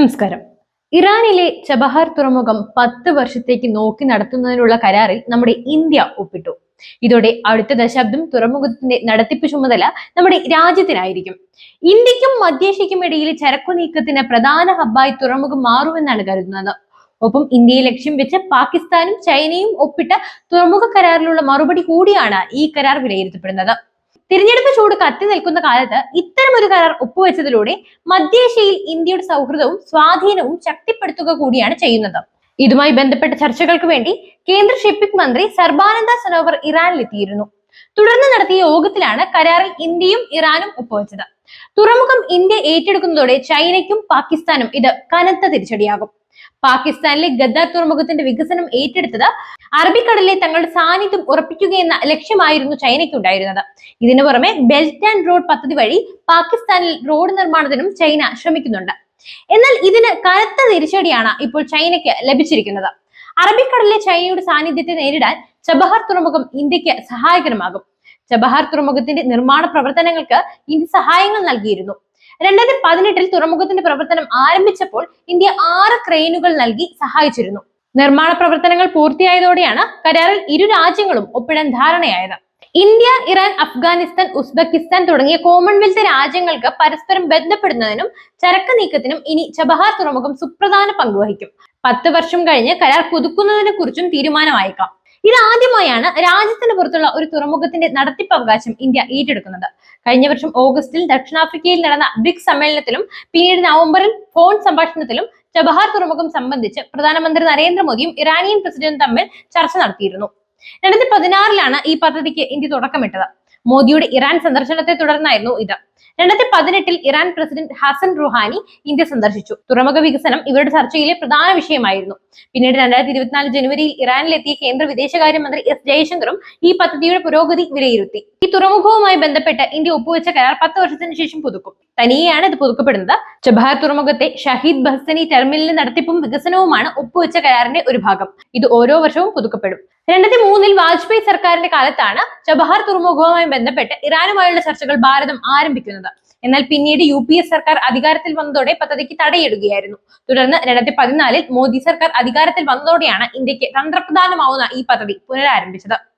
നമസ്കാരം. ഇറാനിലെ ചബഹാർ തുറമുഖം പത്ത് വർഷത്തേക്ക് നോക്കി നടത്തുന്നതിനുള്ള കരാറിൽ നമ്മുടെ ഇന്ത്യ ഒപ്പിട്ടു. ഇതോടെ അടുത്ത ദശാബ്ദം തുറമുഖത്തിന്റെ നടത്തിപ്പ് ചുമതല നമ്മുടെ രാജ്യത്തിനായിരിക്കും. ഇന്ത്യക്കും മധ്യേഷ്യയ്ക്കും ഇടയിൽ ചരക്കു നീക്കത്തിന് പ്രധാന ഹബ്ബായി തുറമുഖം മാറുമെന്നാണ് കരുതുന്നത്. ഒപ്പം ഇന്ത്യയെ ലക്ഷ്യം വെച്ച് പാകിസ്ഥാനും ചൈനയും ഒപ്പിട്ട തുറമുഖ കരാറിലുള്ള മറുപടി കൂടിയാണ് ഈ കരാർ വിലയിരുത്തപ്പെടുന്നത്. തിരഞ്ഞെടുപ്പ് ചൂട് കത്തി നിൽക്കുന്ന കാലത്ത് ഇത്തരം ഒരു കരാർ ഒപ്പുവെച്ചതിലൂടെ മധ്യേഷ്യയിൽ ഇന്ത്യയുടെ സൗഹൃദവും സ്വാധീനവും ശക്തിപ്പെടുത്തുക കൂടിയാണ് ചെയ്യുന്നത്. ഇതുമായി ബന്ധപ്പെട്ട ചർച്ചകൾക്ക് വേണ്ടി കേന്ദ്ര ഷിപ്പിംഗ് മന്ത്രി സർബാനന്ദ സനോവർ ഇറാനിലെത്തിയിരുന്നു. തുടർന്ന് നടത്തിയ യോഗത്തിലാണ് കരാറിൽ ഇന്ത്യയും ഇറാനും ഒപ്പുവെച്ചത്. തുറമുഖം ഇന്ത്യ ഏറ്റെടുക്കുന്നതോടെ ചൈനയ്ക്കും പാകിസ്ഥാനും ഇത് കനത്ത തിരിച്ചടിയാകും. പാകിസ്ഥാനിലെ ഗദ്ദാർ തുറമുഖത്തിന്റെ വികസനം ഏറ്റെടുത്തത് അറബിക്കടലിലെ തങ്ങളുടെ സാന്നിധ്യം ഉറപ്പിക്കുകയെന്ന ലക്ഷ്യമായിരുന്നു ചൈനയ്ക്ക് ഉണ്ടായിരുന്നത്. ഇതിനു പുറമെ ബെൽറ്റ് ആൻഡ് റോഡ് പദ്ധതി വഴി പാകിസ്ഥാനിൽ റോഡ് നിർമ്മാണത്തിനും ചൈന ശ്രമിക്കുന്നുണ്ട്. എന്നാൽ ഇതിന് കനത്ത തിരിച്ചടിയാണ് ഇപ്പോൾ ചൈനയ്ക്ക് ലഭിച്ചിരിക്കുന്നത്. അറബിക്കടലിലെ ചൈനയുടെ സാന്നിധ്യത്തെ നേരിടാൻ ചബഹാർ തുറമുഖം ഇന്ത്യയ്ക്ക് സഹായകരമാകും. ചബഹാർ തുറമുഖത്തിന്റെ നിർമ്മാണ പ്രവർത്തനങ്ങൾക്ക് ഇന്ത്യ സഹായങ്ങൾ നൽകിയിരുന്നു. രണ്ടായിരത്തി പതിനെട്ടിൽ തുറമുഖത്തിന്റെ പ്രവർത്തനം ആരംഭിച്ചപ്പോൾ ഇന്ത്യ ആറ് ക്രെയിനുകൾ നൽകി സഹായിച്ചിരുന്നു. നിർമ്മാണ പ്രവർത്തനങ്ങൾ പൂർത്തിയായതോടെയാണ് കരാറിൽ ഇരു രാജ്യങ്ങളും ഒപ്പിടാൻ ധാരണയായത്. ഇന്ത്യ ഇറാൻ അഫ്ഗാനിസ്ഥാൻ ഉസ്ബെക്കിസ്ഥാൻ തുടങ്ങിയ കോമൺവെൽത്ത് രാജ്യങ്ങൾക്ക് പരസ്പരം ബന്ധപ്പെടുന്നതിനും ചരക്ക് നീക്കത്തിനും ഇനി ചബഹാർ തുറമുഖം സുപ്രധാന പങ്കുവഹിക്കും പത്ത് വർഷം കഴിഞ്ഞ് കരാർ പുതുക്കുന്നതിനെ കുറിച്ചും തീരുമാനമായേക്കാം. ഇതാദ്യമായാണ് രാജ്യത്തിന് പുറത്തുള്ള ഒരു തുറമുഖത്തിന്റെ നടത്തിപ്പ് അവകാശം ഇന്ത്യ ഏറ്റെടുക്കുന്നത്. കഴിഞ്ഞ വർഷം ഓഗസ്റ്റിൽ ദക്ഷിണാഫ്രിക്കയിൽ നടന്ന ബ്രിക്സ് സമ്മേളനത്തിലും പിന്നീട് നവംബറിൽ ഫോൺ സംഭാഷണത്തിലും ചബഹാർ തുറമുഖം സംബന്ധിച്ച് പ്രധാനമന്ത്രി നരേന്ദ്രമോദിയും ഇറാനിയൻ പ്രസിഡന്റും തമ്മിൽ ചർച്ച നടത്തിയിരുന്നു. രണ്ടായിരത്തി പതിനാറിലാണ് ഈ പദ്ധതിക്ക് ഇന്ത്യ തുടക്കമിട്ടത്. മോദിയുടെ ഇറാൻ സന്ദർശനത്തെ തുടർന്നായിരുന്നു ഇത്. രണ്ടായിരത്തി പതിനെട്ടിൽ Iran president Hassan Rouhani India സന്ദർശിച്ചു. തുറമുഖ വികസനം ഇവരുടെ ചർച്ചയിലെ പ്രധാന വിഷയമായിരുന്നു. പിന്നീട് രണ്ടായിരത്തി ഇരുപത്തിനാല് ജനുവരിയിൽ ഇറാനിലെത്തിയ കേന്ദ്ര വിദേശകാര്യമന്ത്രി എസ് ജയശങ്കറും ഈ പദ്ധതിയുടെ പുരോഗതി വിലയിരുത്തി. ഈ തുറമുഖവുമായി ബന്ധപ്പെട്ട് ഇന്ത്യ ഒപ്പുവെച്ച കരാർ പത്ത് വർഷത്തിന് ശേഷം പുതുക്കും. തനിയെയാണ് ഇത് പുതുക്കപ്പെടുന്നത്. ചബഹാർ തുറമുഖത്തെ ഷഹീദ് ബഹസനി ടെർമിനലിന്റെ നടത്തിപ്പും വികസനവുമാണ് ഒപ്പുവെച്ച കരാറിന്റെ ഒരു ഭാഗം. ഇത് ഓരോ വർഷവും പുതുക്കപ്പെടും. രണ്ടായിരത്തി മൂന്നിൽ വാജ്പേയി സർക്കാരിന്റെ കാലത്താണ് ചബഹാർ തുറമുഖവുമായി ബന്ധപ്പെട്ട് ഇറാനുമായുള്ള ചർച്ചകൾ ഭാരതം ആരംഭിക്കുന്നത്. എന്നാൽ പിന്നീട് യു പി എസ് സർക്കാർ അധികാരത്തിൽ വന്നതോടെ പദ്ധതിക്ക് തടയിടുകയായിരുന്നു. തുടർന്ന് രണ്ടായിരത്തി പതിനാലിൽ മോദി സർക്കാർ അധികാരത്തിൽ വന്നതോടെയാണ് ഇന്ത്യയ്ക്ക് തന്ത്രപ്രധാനമാവുന്ന ഈ പദ്ധതി പുനരാരംഭിച്ചത്.